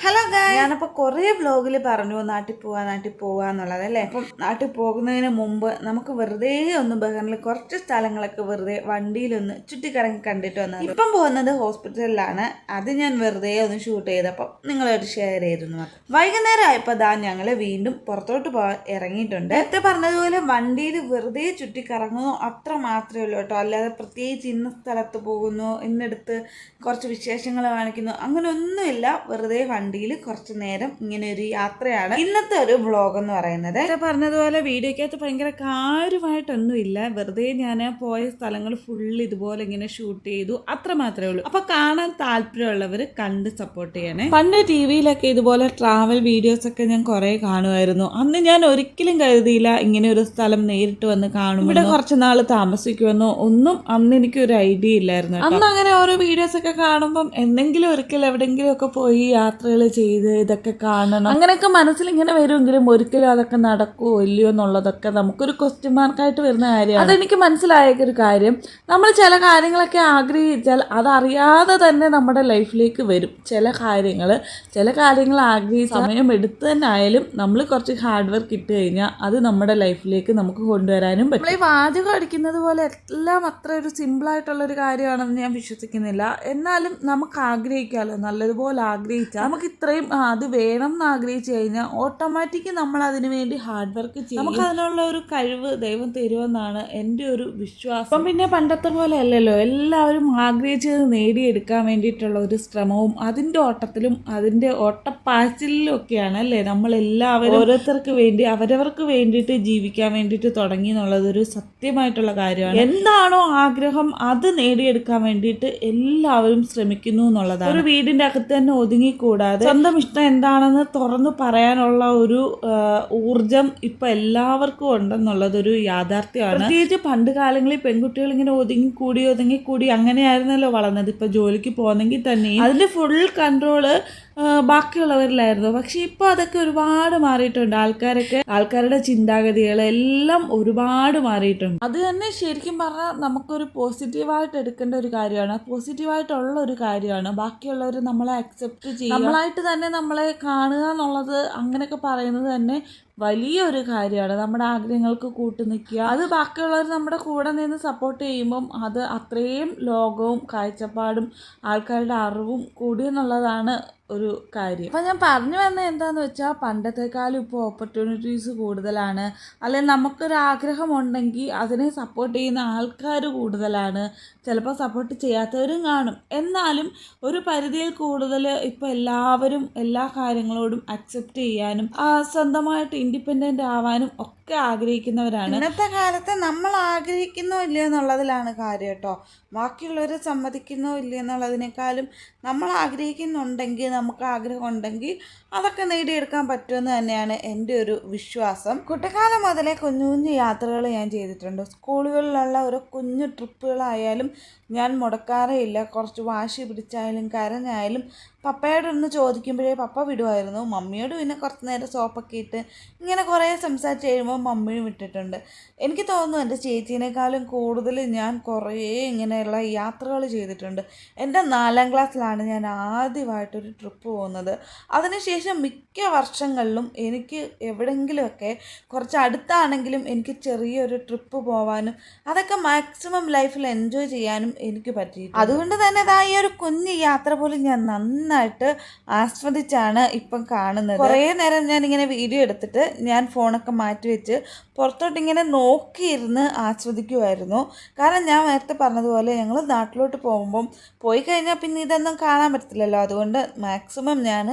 Hello ഞാനപ്പോൾ കുറേ വ്ലോഗിൽ പറഞ്ഞു നാട്ടിൽ പോവാ നാട്ടിൽ പോവാ എന്നുള്ളത് അല്ലേ? അപ്പം നാട്ടിൽ പോകുന്നതിന് മുമ്പ് നമുക്ക് വെറുതെ ഒന്ന് ബഹറിൽ കുറച്ച് സ്ഥലങ്ങളൊക്കെ വെറുതെ വണ്ടിയിലൊന്ന് ചുറ്റിക്കറങ്ങി കണ്ടിട്ട് വന്നത്. ഇപ്പം പോകുന്നത് ഹോസ്പിറ്റലിലാണ്. അത് ഞാൻ വെറുതെ ഒന്ന് ഷൂട്ട് ചെയ്തപ്പോൾ നിങ്ങളോട് ഷെയർ ചെയ്തെന്ന് മാത്രം. വൈകുന്നേരം ആയപ്പോൾ ദാ ഞങ്ങൾ വീണ്ടും പുറത്തോട്ട് പോകാൻ ഇറങ്ങിയിട്ടുണ്ട്. നേരത്തെ പറഞ്ഞതുപോലെ വണ്ടിയിൽ വെറുതെ ചുറ്റിക്കറങ്ങുന്നു അത്ര മാത്രമേ ഉള്ളൂ കേട്ടോ. അല്ലാതെ പ്രത്യേകിച്ച് ഇന്ന സ്ഥലത്ത് പോകുന്നു ഇന്നെടുത്ത് കുറച്ച് വിശേഷങ്ങൾ കാണിക്കുന്നു അങ്ങനെ ഒന്നുമില്ല. വെറുതെ വണ്ടിയിൽ കുറച്ച് നേരം ഇങ്ങനെ ഒരു യാത്രയാണ്. ഇന്നത്തെ ഒരു വ്ളോഗ് എന്ന് പറയുന്നത്. പറഞ്ഞതുപോലെ വീഡിയോക്കകത്ത് ഭയങ്കര കാര്യമായിട്ടൊന്നുമില്ല വെറുതെ ഞാൻ പോയ സ്ഥലങ്ങൾ ഫുൾ ഇതുപോലെ ഇങ്ങനെ ഷൂട്ട് ചെയ്തു. അത്ര മാത്രമേ ഉള്ളൂ. അപ്പൊ കാണാൻ താല്പര്യമുള്ളവർ കണ്ട് സപ്പോർട്ട് ചെയ്യണേ. പണ്ട് ടി വിയിലൊക്കെ ഇതുപോലെ ട്രാവൽ വീഡിയോസ് ഒക്കെ ഞാൻ കുറെ കാണുമായിരുന്നു. അന്ന് ഞാൻ ഒരിക്കലും കരുതിയില്ല ഇങ്ങനെ ഒരു സ്ഥലം നേരിട്ട് വന്ന് കാണും ഇവിടെ കുറച്ച് നാൾ താമസിക്കുമെന്നോ ഒന്നും അന്ന് എനിക്ക് ഒരു ഐഡിയ ഇല്ലായിരുന്നു അന്ന് അങ്ങനെ ഓരോ വീഡിയോസ് ഒക്കെ കാണുമ്പം എന്തെങ്കിലും ഒരിക്കൽ എവിടെയെങ്കിലും ഒക്കെ പോയി യാത്രകൾ ചെയ്ത് ഇതൊക്കെ കാണണം. അങ്ങനെയൊക്കെ മനസ്സിൽ ഇങ്ങനെ വരുമെങ്കിലും ഒരിക്കലും അതൊക്കെ നടക്കുമോ ഇല്ലയോ എന്നുള്ളതൊക്കെ നമുക്കൊരു ക്വസ്റ്റ്യൻ മാർക്കായിട്ട് വരുന്ന കാര്യമാണ്. അതെനിക്ക് മനസ്സിലായ ഒരു കാര്യം. നമ്മൾ ചില കാര്യങ്ങളൊക്കെ ആഗ്രഹിച്ചാൽ അതറിയാതെ തന്നെ നമ്മുടെ ലൈഫിലേക്ക് വരും. ചില കാര്യങ്ങൾ ചില കാര്യങ്ങൾ ആഗ്രഹിച്ച സമയം എടുത്തു തന്നെ ആയാലും നമ്മൾ കുറച്ച് ഹാർഡ് വർക്ക് ഇട്ട് കഴിഞ്ഞാൽ അത് നമ്മുടെ ലൈഫിലേക്ക് നമുക്ക് കൊണ്ടുവരാനും പറ്റും. നമ്മൾ ഈ വാചകം അടിക്കുന്നത് പോലെ എല്ലാം അത്ര ഒരു സിമ്പിളായിട്ടുള്ളൊരു കാര്യമാണെന്ന് ഞാൻ വിശ്വസിക്കുന്നില്ല. എന്നാലും നമുക്ക് ആഗ്രഹിക്കാമല്ലോ നല്ലതുപോലെ ആഗ്രഹിച്ചാൽ നമുക്ക് ഇത്രയും അത് വേണം എന്ന് ആഗ്രഹിച്ചു കഴിഞ്ഞാൽ ഓട്ടോമാറ്റിക്ക് നമ്മൾ അതിനു വേണ്ടി ഹാർഡ് വർക്ക് ചെയ്യും. നമുക്ക് അതിനുള്ള ഒരു കഴിവ് ദൈവം തരുമെന്നാണ് എന്റെ ഒരു വിശ്വാസം. അപ്പം പിന്നെ പണ്ടത്തെ പോലെ അല്ലല്ലോ എല്ലാവരും ആഗ്രഹിച്ചത് നേടിയെടുക്കാൻ വേണ്ടിയിട്ടുള്ള ഒരു ശ്രമവും അതിന്റെ ഓട്ടത്തിലും അതിന്റെ ഓട്ടപ്പാച്ചിലും ഒക്കെയാണ് അല്ലേ? നമ്മളെല്ലാവരും ഓരോരുത്തർക്ക് വേണ്ടി അവരവർക്ക് വേണ്ടിയിട്ട് ജീവിക്കാൻ വേണ്ടിയിട്ട് തുടങ്ങി എന്നുള്ളത് ഒരു സത്യമായിട്ടുള്ള കാര്യമാണ്. എന്താണോ ആഗ്രഹം അത് നേടിയെടുക്കാൻ വേണ്ടിയിട്ട് എല്ലാവരും ശ്രമിക്കുന്നു എന്നുള്ളതാണ്. ഒരു വീടിന്റെ അകത്ത് തന്നെ ഒതുങ്ങിക്കൂടാതെ സ്വന്തം ഇഷ്ടം എന്താണെന്ന് തുറന്നു പറയാനുള്ള ഒരു ഊർജം ഇപ്പൊ എല്ലാവർക്കും ഉണ്ടെന്നുള്ളതൊരു യാഥാർത്ഥ്യമാണ്. പ്രത്യേകിച്ച് പണ്ട് കാലങ്ങളിൽ പെൺകുട്ടികൾ ഇങ്ങനെ ഒതുങ്ങിക്കൂടി ഒതുങ്ങിക്കൂടി അങ്ങനെയായിരുന്നല്ലോ വളർന്നത്. ഇപ്പൊ ജോലിക്ക് പോകുന്നെങ്കിൽ തന്നെ അതിന്റെ ഫുൾ കൺട്രോൾ ബാക്കിയുള്ളവരിലായിരുന്നു. പക്ഷെ ഇപ്പോൾ അതൊക്കെ ഒരുപാട് മാറിയിട്ടുണ്ട്. ആൾക്കാരൊക്കെ ആൾക്കാരുടെ ചിന്താഗതികൾ എല്ലാം ഒരുപാട് മാറിയിട്ടുണ്ട്. അത് തന്നെ ശരിക്കും പറഞ്ഞാൽ നമുക്കൊരു പോസിറ്റീവായിട്ട് എടുക്കേണ്ട ഒരു കാര്യമാണ്. പോസിറ്റീവായിട്ടുള്ള ഒരു കാര്യമാണ്. ബാക്കിയുള്ളവർ നമ്മളെ അക്സെപ്റ്റ് ചെയ്യുക. നമ്മളായിട്ട് തന്നെ നമ്മളെ കാണുക എന്നുള്ളത് അങ്ങനെയൊക്കെ പറയുന്നത് തന്നെ വലിയൊരു കാര്യമാണ്. നമ്മുടെ ആഗ്രഹങ്ങൾക്ക് കൂട്ടു നിൽക്കുക. അത് ബാക്കിയുള്ളവർ നമ്മുടെ കൂടെ നിന്ന് സപ്പോർട്ട് ചെയ്യുമ്പം അത് അത്രയും ലോകവും കാഴ്ചപ്പാടും ആൾക്കാരുടെ അറിവും കൂടി എന്നുള്ളതാണ് ഒരു കാര്യം. അപ്പം ഞാൻ പറഞ്ഞു വന്നത് എന്താണെന്ന് വെച്ചാൽ പണ്ടത്തെക്കാളും ഇപ്പോൾ ഓപ്പർച്യൂണിറ്റീസ് കൂടുതലാണ്. അല്ലെങ്കിൽ നമുക്കൊരു ആഗ്രഹം ഉണ്ടെങ്കിൽ അതിനെ സപ്പോർട്ട് ചെയ്യുന്ന ആൾക്കാർ കൂടുതലാണ്. ചിലപ്പോൾ സപ്പോർട്ട് ചെയ്യാത്തവരും കാണും. എന്നാലും ഒരു പരിധിയിൽ കൂടുതൽ ഇപ്പോൾ എല്ലാവരും എല്ലാ കാര്യങ്ങളോടും അക്സെപ്റ്റ് ചെയ്യാനും സ്വന്തമായിട്ട് ഇൻഡിപെൻഡന്റ് ആവാനും ഒക്കെ ആഗ്രഹിക്കുന്നവരാണ്. ഇന്നത്തെ കാലത്ത് നമ്മൾ ആഗ്രഹിക്കുന്നോ ഇല്ലയോ എന്നുള്ളതിലാണ് കാര്യം കേട്ടോ. ബാക്കിയുള്ളവർ സമ്മതിക്കുന്നോ ഇല്ലയോ എന്നുള്ളതിനേക്കാളും നമ്മൾ ആഗ്രഹിക്കുന്നുണ്ടെങ്കിൽ നമുക്ക് ആഗ്രഹം ഉണ്ടെങ്കിൽ അതൊക്കെ നേടിയെടുക്കാൻ പറ്റുമെന്ന് തന്നെയാണ് എന്റെ ഒരു വിശ്വാസം. കുട്ടിക്കാലം മുതലേ കുഞ്ഞു കുഞ്ഞു യാത്രകൾ ഞാൻ ചെയ്തിട്ടുണ്ട്. സ്കൂളുകളിലുള്ള ഒരു കുഞ്ഞു ട്രിപ്പുകളായാലും ഞാൻ മുടക്കാറേ ഇല്ല. കുറച്ച് വാശി പിടിച്ചായാലും കരഞ്ഞായാലും പപ്പയോട് ഒന്ന് ചോദിക്കുമ്പോഴേ പപ്പ വിടുമായിരുന്നു. മമ്മിയോട് പിന്നെ കുറച്ച് നേരം സോപ്പൊക്കെ ഇട്ട് ഇങ്ങനെ കുറേ സംസാരിച്ച് കഴിയുമ്പോൾ മമ്മിയും വിട്ടിട്ടുണ്ട്. എനിക്ക് തോന്നുന്നു എന്റെ ചേച്ചീനേക്കാളും കൂടുതൽ ഞാൻ കുറേ ഇങ്ങനെയുള്ള യാത്രകൾ ചെയ്തിട്ടുണ്ട്. എന്റെ നാലാം ക്ലാസ്സിലാണ് ഞാൻ ആദ്യമായിട്ടൊരു ട്രിപ്പ് പോകുന്നത്. അതിനുശേഷം മിക്ക വർഷങ്ങളിലും എനിക്ക് എവിടെയെങ്കിലുമൊക്കെ കുറച്ച് അടുത്താണെങ്കിലും എനിക്ക് ചെറിയൊരു ട്രിപ്പ് പോവാനും അതൊക്കെ മാക്സിമം ലൈഫിൽ എൻജോയ് ചെയ്യാനും എനിക്ക് പറ്റി അതുകൊണ്ട് തന്നെ ഇതാ ഈ ഒരു കുഞ്ഞു യാത്ര പോലും ഞാൻ നന്നായിട്ട് ആസ്വദിച്ചാണ് ഇപ്പം കാണുന്നത്. കുറേ നേരം ഞാൻ ഇങ്ങനെ വീഡിയോ എടുത്തിട്ട് ഞാൻ ഫോണൊക്കെ മാറ്റി വെച്ച് പുറത്തോട്ട് ഇങ്ങനെ നോക്കിയിരുന്ന് ആസ്വദിക്കുമായിരുന്നു കാരണം ഞാൻ നേരത്തെ പറഞ്ഞതുപോലെ ഞങ്ങൾ നാട്ടിലോട്ട് പോകുമ്പം പോയി കഴിഞ്ഞാൽ പിന്നെ ഇതൊന്നും കാണാൻ പറ്റത്തില്ലല്ലോ. അതുകൊണ്ട് മാക്സിമം ഞാൻ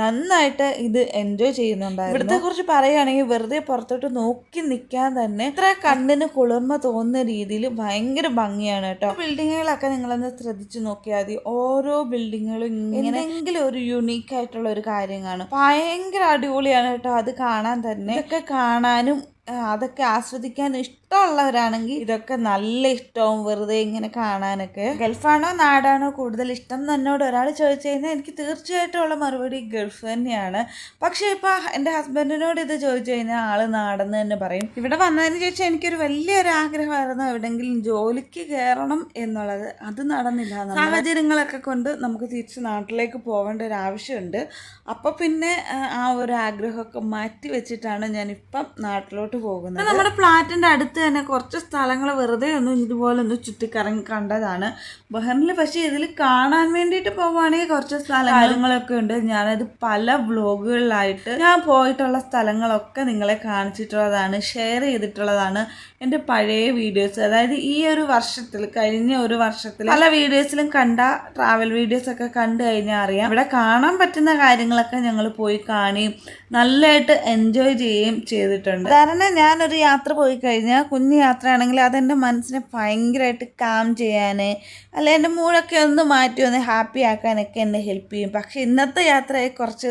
നന്നായിട്ട് ഇത് എൻജോയ് ചെയ്യുന്നുണ്ടായിരുന്നു. ഇവിടുത്തെ കുറിച്ച് പറയുകയാണെങ്കിൽ വെറുതെ പുറത്തോട്ട് നോക്കി നിൽക്കാൻ തന്നെ ഇത്ര കണ്ണിന് കുളിർമ തോന്നുന്ന രീതിയിൽ ഭയങ്കര ഭംഗിയാണ് കേട്ടോ. ബിൽഡിങ്ങുകളൊക്കെ നിങ്ങളൊന്ന് ശ്രദ്ധിച്ചു നോക്കിയാൽ മതി. ഓരോ ബിൽഡിങ്ങുകളും ഇങ്ങനെയെങ്കിലും ഒരു യുണീക്ക് ആയിട്ടുള്ള ഒരു കാര്യം കാണും ഭയങ്കര അടിപൊളിയാണ് കേട്ടോ അത് കാണാൻ തന്നെ. ഇതൊക്കെ കാണാനും അതൊക്കെ ആസ്വദിക്കാൻ ഇഷ്- ഇഷ്ടമുള്ളവരാണെങ്കിൽ ഇതൊക്കെ നല്ല ഇഷ്ടവും വെറുതെ ഇങ്ങനെ കാണാനൊക്കെ. ഗൾഫാണോ നാടാണോ കൂടുതൽ ഇഷ്ടം എന്ന് എന്നോട് ഒരാൾ ചോദിച്ചു കഴിഞ്ഞാൽ എനിക്ക് തീർച്ചയായിട്ടും ഉള്ള മറുപടി ഗൾഫ് തന്നെയാണ്. പക്ഷേ ഇപ്പോൾ എന്റെ ഹസ്ബൻഡിനോട് ഇത് ചോദിച്ചു കഴിഞ്ഞാൽ ആൾ നാടെന്ന് തന്നെ പറയും. ഇവിടെ വന്നതിന് ശേഷം എനിക്കൊരു വലിയൊരു ആഗ്രഹമായിരുന്നു എവിടെയെങ്കിലും ജോലിക്ക് കയറണം എന്നുള്ളത്. അത് നടന്നില്ല. സാഹചര്യങ്ങളൊക്കെ കൊണ്ട് നമുക്ക് തിരിച്ച് നാട്ടിലേക്ക് പോകേണ്ട ഒരു ആവശ്യമുണ്ട്. അപ്പോൾ പിന്നെ ആ, ഒരു ആഗ്രഹമൊക്കെ മാറ്റി വെച്ചിട്ടാണ് ഞാനിപ്പം നാട്ടിലോട്ട് പോകുന്നത്. നമ്മുടെ ഫ്ലാറ്റിന്റെ അടുത്ത് തന്നെ കുറച്ച് സ്ഥലങ്ങൾ വെറുതെ ഒന്നും ഇതുപോലെ ഒന്ന് ചുറ്റിക്കറങ്ങി കണ്ടതാണ്. ബഹറിനിൽ പക്ഷേ ഇതിൽ കാണാൻ വേണ്ടിയിട്ട് പോകുവാണെങ്കിൽ കുറച്ച് സ്ഥലങ്ങളൊക്കെ ഉണ്ട്. ഞാനത് പല വ്ലോഗുകളിലായിട്ട് ഞാൻ പോയിട്ടുള്ള സ്ഥലങ്ങളൊക്കെ നിങ്ങളെ കാണിച്ചിട്ടുള്ളതാണ് ഷെയർ ചെയ്തിട്ടുള്ളതാണ് എന്റെ പഴയ വീഡിയോസ് അതായത് ഈ ഒരു വർഷത്തിൽ കഴിഞ്ഞ ഒരു വർഷത്തിൽ പല വീഡിയോസിലും കണ്ട ട്രാവൽ വീഡിയോസ് ഒക്കെ കണ്ടു കഴിഞ്ഞാൽ അറിയാം. ഇവിടെ കാണാൻ പറ്റുന്ന കാര്യങ്ങളൊക്കെ ഞങ്ങൾ പോയി കാണുകയും നല്ലതായിട്ട് എൻജോയ് ചെയ്യുകയും ചെയ്തിട്ടുണ്ട്. കാരണം ഞാനൊരു യാത്ര പോയി കഴിഞ്ഞാൽ കുഞ്ഞു യാത്രയാണെങ്കിൽ അതെന്റെ മനസ്സിനെ ഭയങ്കരമായിട്ട് കാം ചെയ്യാൻ അല്ലെ എന്റെ മൂഡൊക്കെ ഒന്ന് മാറ്റി ഒന്ന് ഹാപ്പി ആക്കാനൊക്കെ എന്നെ ഹെൽപ്പ് ചെയ്യും. പക്ഷേ ഇന്നത്തെ യാത്രയെ കുറച്ച്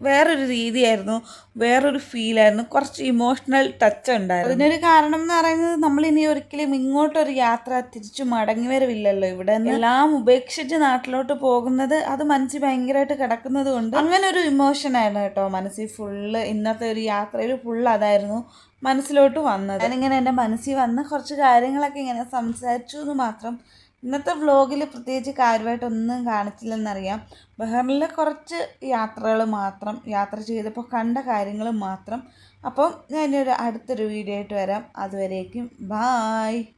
വേറൊരു രീതിയായിരുന്നു വേറൊരു ഫീലായിരുന്നു കുറച്ച് ഇമോഷണൽ ടച്ച് ഉണ്ടായിരുന്നു. അതിനൊരു കാരണം എന്ന് പറയുന്നത് നമ്മൾ ഇനി ഒരിക്കലും ഇങ്ങോട്ടൊരു യാത്ര തിരിച്ചു മടങ്ങി വരവില്ലല്ലോ. ഇവിടെ എല്ലാം ഉപേക്ഷിച്ച് നാട്ടിലോട്ട് പോകുന്നത് അത് മനസ്സിൽ ഭയങ്കരമായിട്ട് കിടക്കുന്നത് കൊണ്ട് അങ്ങനെ ഒരു ഇമോഷൻ ആയിരുന്നു കേട്ടോ മനസ്സിൽ ഫുള്ള് ഇന്നത്തെ ഒരു യാത്രയിൽ ഫുള്ള് അതായിരുന്നു മനസ്സിലോട്ട് വന്നത്. ഞാനിങ്ങനെ എന്റെ മനസ്സിൽ വന്ന കുറച്ച് കാര്യങ്ങളൊക്കെ ഇങ്ങനെ സംസാരിച്ചു എന്ന് മാത്രം ഇന്നത്തെ വ്ലോഗിൽ പ്രത്യേകിച്ച് കാര്യമായിട്ടൊന്നും കാണിച്ചില്ലെന്നറിയാം. ബഹറിലെ കുറച്ച് യാത്രകൾ മാത്രം യാത്ര ചെയ്തപ്പോൾ കണ്ട കാര്യങ്ങൾ മാത്രം. അപ്പം ഞാനൊരു അടുത്തൊരു വീഡിയോ ആയിട്ട് വരാം. അതുവരേക്കും ബായ്.